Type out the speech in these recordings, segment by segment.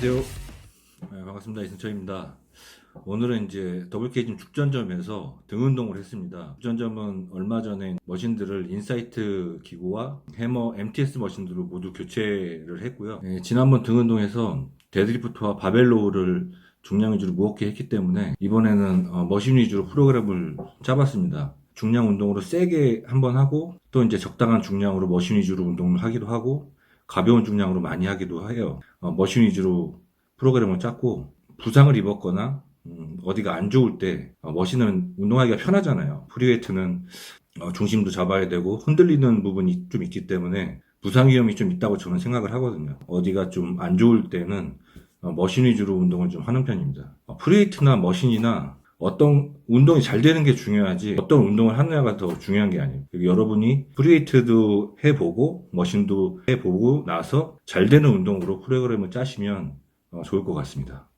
안녕하세요. 네, 반갑습니다. 이승철입니다. 오늘은 이제 더블케이징 축전점에서 등 운동을 했습니다. 축전점은 얼마 전에 머신들을 인사이트 기구와 해머 MTS 머신들로 모두 교체를 했고요. 네, 지난번 등 운동에서 데드리프트와 바벨로우를 중량 위주로 무겁게 했기 때문에 이번에는 어, 머신 위주로 프로그램을 짜봤습니다. 중량 운동으로 세게 한번 하고 또 이제 적당한 중량으로 머신 위주로 운동을 하기도 하고 가벼운 중량으로 많이 하기도 해요. 어, 머신 위주로 프로그램을 짰고 부상을 입었거나 음, 어디가 안 좋을 때 어, 머신은 운동하기가 편하잖아요. 프리웨이트는 어, 중심도 잡아야 되고 흔들리는 부분이 좀 있기 때문에 부상 위험이 좀 있다고 저는 생각을 하거든요. 어디가 좀 안 좋을 때는 어, 머신 위주로 운동을 좀 하는 편입니다. 어, 프리웨이트나 머신이나 어떤 운동이 잘 되는 게 중요하지 어떤 운동을 하느냐가 더 중요한 게 아니에요. 여러분이 프리웨이트도 해보고 머신도 해보고 나서 잘 되는 운동으로 프로그램을 짜시면 어, 좋을 것 같습니다.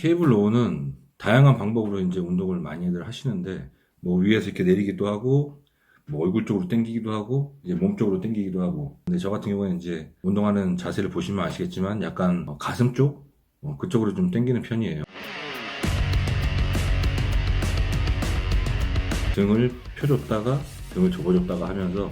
케이블 로우는 다양한 방법으로 이제 운동을 많이들 하시는데 뭐 위에서 이렇게 내리기도 하고 뭐 얼굴 쪽으로 당기기도 하고 이제 몸 쪽으로 당기기도 하고 근데 저 같은 경우는 이제 운동하는 자세를 보시면 아시겠지만 약간 어, 가슴 쪽 어, 그쪽으로 좀 당기는 편이에요. 등을 펴줬다가 등을 접어줬다가 하면서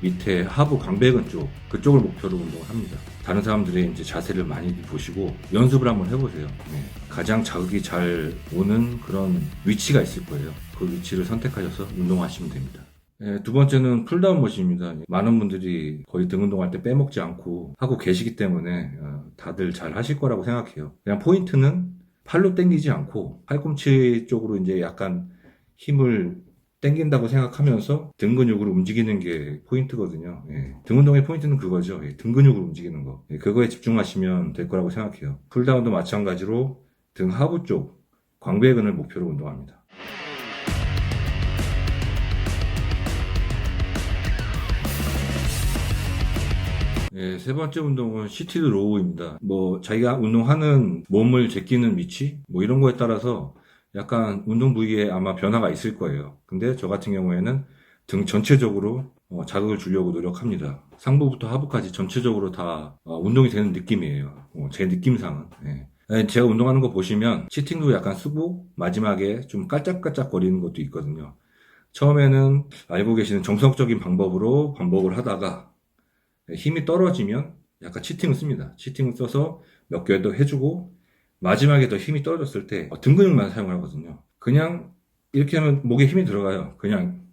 밑에 하부 광배근 쪽 그쪽을 목표로 운동을 합니다. 다른 사람들의 이제 자세를 많이 보시고 연습을 한번 해보세요. 네. 가장 자극이 잘 오는 그런 위치가 있을 거예요. 그 위치를 선택하셔서 운동하시면 됩니다. 네, 두 번째는 풀다운 머신입니다. 많은 분들이 거의 등 운동할 때 빼먹지 않고 하고 계시기 때문에 어, 다들 잘 하실 거라고 생각해요. 그냥 포인트는 팔로 당기지 않고 팔꿈치 쪽으로 이제 약간 힘을 당긴다고 생각하면서 등 근육으로 움직이는 게 포인트거든요. 예. 등 운동의 포인트는 그거죠. 예, 등 근육으로 움직이는 거. 예, 그거에 집중하시면 될 거라고 생각해요. 풀다운도 마찬가지로 등 하부 쪽 광배근을 목표로 운동합니다. 예, 세 번째 운동은 시티드 로우입니다. 뭐 자기가 운동하는 몸을 제끼는 위치 뭐 이런 거에 따라서 약간 운동 부위에 아마 변화가 있을 거예요. 근데 저 같은 경우에는 등 전체적으로 어, 자극을 주려고 노력합니다. 상부부터 하부까지 전체적으로 다 어, 운동이 되는 느낌이에요. 어, 제 느낌상은. 예. 예, 제가 운동하는 거 보시면 시팅도 약간 쓰고 마지막에 좀 깔짝깔짝 거리는 것도 있거든요. 처음에는 알고 계시는 정석적인 방법으로 반복을 하다가 힘이 떨어지면 약간 치팅을 씁니다. 치팅을 써서 몇 개 더 해주고 마지막에 더 힘이 떨어졌을 때 어, 등 근육만 사용을 하거든요. 그냥 이렇게 하면 목에 힘이 들어가요. 그냥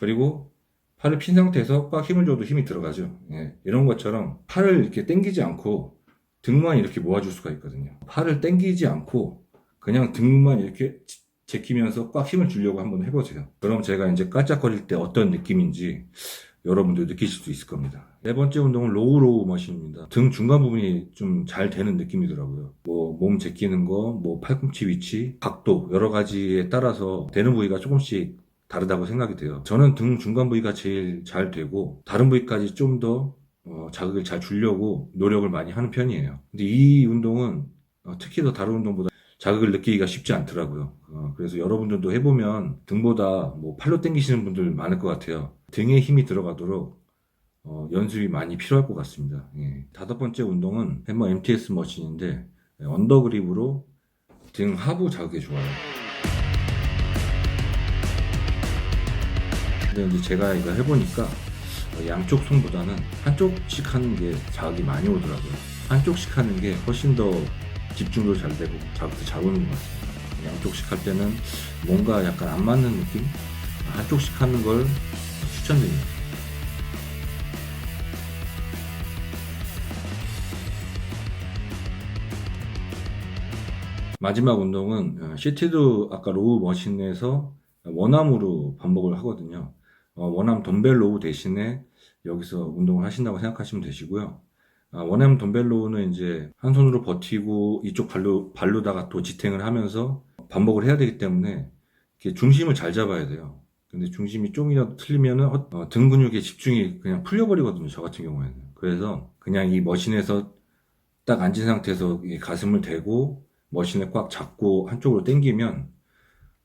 그리고 팔을 핀 상태에서 꽉 힘을 줘도 힘이 들어가죠. 예, 이런 것처럼 팔을 이렇게 당기지 않고 등만 이렇게 모아줄 수가 있거든요. 팔을 당기지 않고 그냥 등만 이렇게 제끼면서 꽉 힘을 주려고 한번 해보세요. 그럼 제가 이제 깔짝거릴 때 어떤 느낌인지 여러분들 느끼실 수 있을 겁니다. 네 번째 운동은 로우 로우 머신입니다. 등 중간 부분이 좀 잘 되는 느낌이더라고요. 뭐 몸 제끼는 거, 뭐 팔꿈치 위치, 각도 여러 가지에 따라서 되는 부위가 조금씩 다르다고 생각이 돼요. 저는 등 중간 부위가 제일 잘 되고 다른 부위까지 좀더 어, 자극을 잘 주려고 노력을 많이 하는 편이에요. 근데 이 운동은 어, 특히 더 다른 운동보다 자극을 느끼기가 쉽지 않더라고요. 어, 그래서 여러분들도 해보면 등보다 뭐 팔로 당기시는 분들 많을 것 같아요. 등에 힘이 들어가도록 어, 연습이 많이 필요할 것 같습니다. 예. 다섯 번째 운동은 해머 MTS 머신인데 예, 언더그립으로 등 하부 자극에 좋아요. 근데 이제 제가 이거 해보니까 어, 양쪽 손보다는 한쪽씩 하는 게 자극이 많이 오더라고요. 한쪽씩 하는 게 훨씬 더 집중도 잘 되고 자극도 잘 오는 것 같습니다. 양쪽씩 할 때는 뭔가 약간 안 맞는 느낌? 한쪽씩 하는 걸 추천드립니다. 마지막 운동은 어, 시티드 아까 로우 머신에서 원암으로 반복을 하거든요. 어, 원암 덤벨 로우 대신에 여기서 운동을 하신다고 생각하시면 되시고요. 아, 원암 덤벨 로우는 이제 한 손으로 버티고 이쪽 발로 발로다가 또 지탱을 하면서 반복을 해야 되기 때문에 중심을 잘 잡아야 돼요. 근데 중심이 좀이라도 틀리면은 어, 어, 등 근육에 집중이 그냥 풀려버리거든요. 저 같은 경우에는. 그래서 그냥 이 머신에서 딱 앉은 상태에서 이 가슴을 대고 머신을 꽉 잡고 한쪽으로 당기면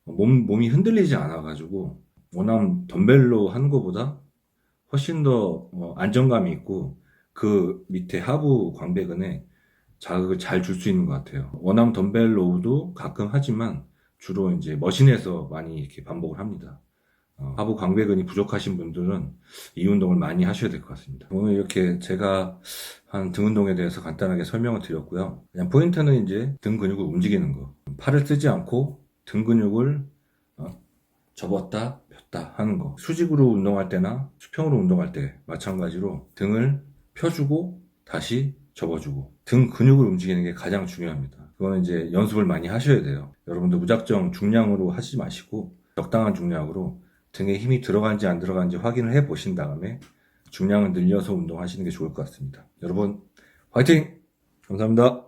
몸, 몸이 흔들리지 않아가지고 원암 덤벨로 하는 것보다 훨씬 더 어, 안정감이 있고 그 밑에 하부 광배근에 자극을 잘 줄 수 있는 것 같아요. 원암 덤벨 로우도 가끔 하지만 주로 이제 머신에서 많이 이렇게 반복을 합니다. 어, 하부 광배근이 부족하신 분들은 이 운동을 많이 하셔야 될 것 같습니다. 오늘 이렇게 제가 한 등 운동에 대해서 간단하게 설명을 드렸고요. 그냥 포인트는 이제 등 근육을 움직이는 거. 팔을 쓰지 않고 등 근육을 어, 접었다 폈다 하는 거. 수직으로 운동할 때나 수평으로 운동할 때 마찬가지로 등을 펴주고 다시 접어주고 등 근육을 움직이는 게 가장 중요합니다. 그거는 이제 연습을 많이 하셔야 돼요. 여러분들 무작정 중량으로 하지 마시고 적당한 중량으로 등에 힘이 들어간지 안 들어간지 확인을 해 보신 다음에 중량을 늘려서 운동하시는 게 좋을 것 같습니다. 여러분 화이팅! 감사합니다.